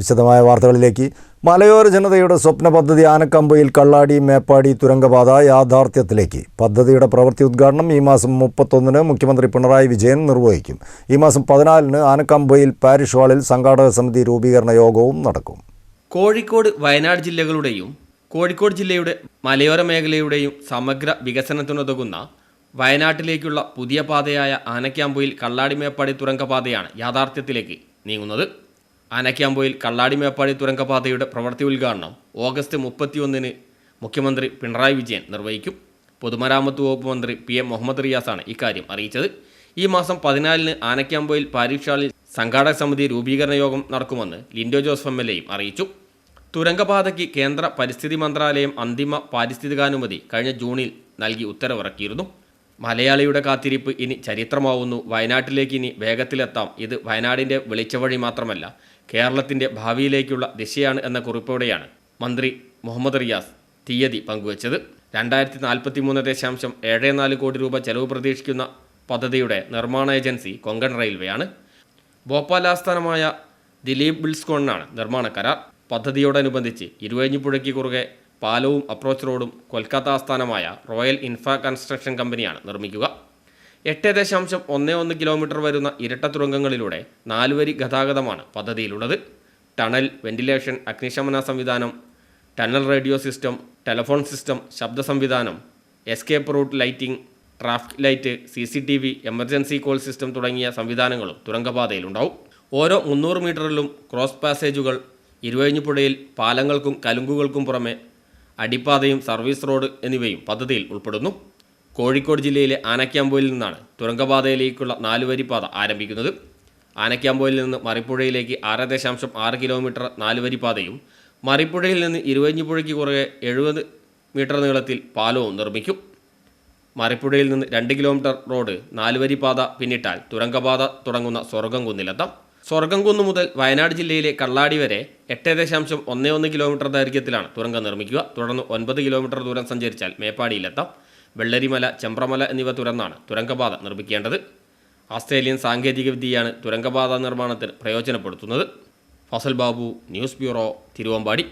വിശദമായ വാർത്തകളിലേക്ക്. മലയോര ജനതയുടെ സ്വപ്ന പദ്ധതി ആനക്കമ്പയിൽ കള്ളാടി മേപ്പാടി തുരങ്കപാത യാഥാർത്ഥ്യത്തിലേക്ക്. പദ്ധതിയുടെ പ്രവൃത്തി ഉദ്ഘാടനം ഈ മാസം മുപ്പത്തൊന്നിന് മുഖ്യമന്ത്രി പിണറായി വിജയൻ നിർവഹിക്കും. ഈ മാസം പതിനാലിന് ആനക്കമ്പയിൽ പാരിഷ് ഹാളിൽ സംഘാടക സമിതി രൂപീകരണ യോഗവും നടക്കും. കോഴിക്കോട് വയനാട് ജില്ലകളുടെയും കോഴിക്കോട് ജില്ലയുടെ മലയോര മേഖലയുടെയും സമഗ്ര വികസനത്തിനുതകുന്ന വയനാട്ടിലേക്കുള്ള പുതിയ പാതയായ ആനക്കാമ്പൊയിൽ കള്ളാടിമേപ്പാടി തുരങ്കപാതയാണ് യാഥാർത്ഥ്യത്തിലേക്ക് നീങ്ങുന്നത്. ആനക്കാമ്പൊയിൽ കള്ളാടിമേപ്പാടി തുരങ്കപാതയുടെ പ്രവൃത്തി ഉദ്ഘാടനം ഓഗസ്റ്റ് മുപ്പത്തിയൊന്നിന് മുഖ്യമന്ത്രി പിണറായി വിജയൻ നിർവഹിക്കും. പൊതുമരാമത്ത് വകുപ്പ് മന്ത്രി പി എം മുഹമ്മദ് റിയാസാണ് ഇക്കാര്യം അറിയിച്ചത്. ഈ മാസം പതിനാലിന് ആനക്കാമ്പോയിൽ പാരീക്ഷാളിൽ സംഘാടക സമിതി രൂപീകരണ യോഗം നടക്കുമെന്ന് ലിൻഡോ ജോസഫ് എം എൽ എയും അറിയിച്ചു. തുരങ്കപാതയ്ക്ക് കേന്ദ്ര പരിസ്ഥിതി മന്ത്രാലയം അന്തിമ പാരിസ്ഥിതികാനുമതി കഴിഞ്ഞ ജൂണിൽ നൽകി ഉത്തരവിറക്കിയിരുന്നു. മലയാളിയുടെ കാത്തിരിപ്പ് ഇനി ചരിത്രമാവുന്നു. വയനാട്ടിലേക്ക് ഇനി വേഗത്തിലെത്താം. ഇത് വയനാടിന്റെ വെളിച്ചവഴി മാത്രമല്ല കേരളത്തിന്റെ ഭാവിയിലേക്കുള്ള ദിശയാണ് എന്ന കുറിപ്പോടെയാണ് മന്ത്രി മുഹമ്മദ് റിയാസ് തീയതി പങ്കുവച്ചത്. രണ്ടായിരത്തി നാൽപ്പത്തി മൂന്ന് ദശാംശം ഏഴ് നാല് കോടി രൂപ ചെലവ് പ്രതീക്ഷിക്കുന്ന പദ്ധതിയുടെ നിർമ്മാണ ഏജൻസി കൊങ്കൺ റെയിൽവേയാണ്. ഭോപ്പാൽ ആസ്ഥാനമായ ദിലീപ് ബിൽസ്കോണിനാണ് നിർമ്മാണ കരാർ. പദ്ധതിയോടനുബന്ധിച്ച് ഇരുവഴിഞ്ഞിപ്പുഴയ്ക്ക് കുറുകെ പാലവും അപ്രോച്ച് റോഡും കൊൽക്കത്ത ആസ്ഥാനമായ റോയൽ ഇൻഫ്രാ കൺസ്ട്രക്ഷൻ കമ്പനിയാണ് നിർമ്മിക്കുക. എട്ട് ദശാംശം ഒന്ന് ഒന്ന് കിലോമീറ്റർ വരുന്ന ഇരട്ട തുരങ്കങ്ങളിലൂടെ നാലുവരി ഗതാഗതമാണ് പദ്ധതിയിലുള്ളത്. ടണൽ വെന്റിലേഷൻ അഗ്നിശമന സംവിധാനം tunnel radio system telephone system ശബ്ദ സംവിധാനം escape route lighting traffic light C C T V emergency call system തുടങ്ങിയ സംവിധാനങ്ങളും തുരങ്കപാതയിലുണ്ടാവും. ഓരോ മുന്നൂറ് മീറ്ററിലും ക്രോസ് പാസേജുകൾ ഇരുവഴിഞ്ഞിപ്പുഴയിൽ പാലങ്ങൾക്കും കലുങ്കുകൾക്കും പുറമെ അടിപ്പാതയും സർവീസ് റോഡ് എന്നിവയും പദ്ധതിയിൽ ഉൾപ്പെടുന്നു. കോഴിക്കോട് ജില്ലയിലെ ആനക്യാമ്പോയിൽ നിന്നാണ് തുരങ്കപാതയിലേക്കുള്ള നാലുവരി പാത ആരംഭിക്കുന്നത്. ആനക്യാമ്പോയിൽ നിന്ന് മറിപ്പുഴയിലേക്ക് ആറ് ദശാംശം ആറ് കിലോമീറ്റർ നാലുവരി പാതയും മറിപ്പുഴയിൽ നിന്ന് ഇരുവഞ്ഞിപ്പുഴയ്ക്ക് കുറേ എഴുപത് മീറ്റർ നീളത്തിൽ പാലവും നിർമ്മിക്കും. മറിപ്പുഴയിൽ നിന്ന് രണ്ട് കിലോമീറ്റർ റോഡ് നാലുവരി പാത പിന്നിട്ടാൽ തുരങ്കപാത തുടങ്ങുന്ന സ്വർഗം കുന്നിലെത്താം സ്വർഗം കുന്ന് മുതൽ വയനാട് ജില്ലയിലെ കള്ളാടി വരെ എട്ട് ദശാംശം ഒന്ന് ഒന്ന് കിലോമീറ്റർ ദൈർഘ്യത്തിലാണ് തുരങ്കം നിർമ്മിക്കുക. തുടർന്ന് ഒൻപത് കിലോമീറ്റർ ദൂരം സഞ്ചരിച്ചാൽ മേപ്പാടിയിലെത്താം. വെള്ളരിമല ചെമ്പ്രമല എന്നിവ തുറന്നാണ് തുരങ്കപാത നിർമ്മിക്കേണ്ടത്. ആസ്ട്രേലിയൻ സാങ്കേതികവിദ്യയാണ് തുരങ്കപാത നിർമ്മാണത്തിന് പ്രയോജനപ്പെടുത്തുന്നത്. Fazal Babu news bureau Thiruvambady.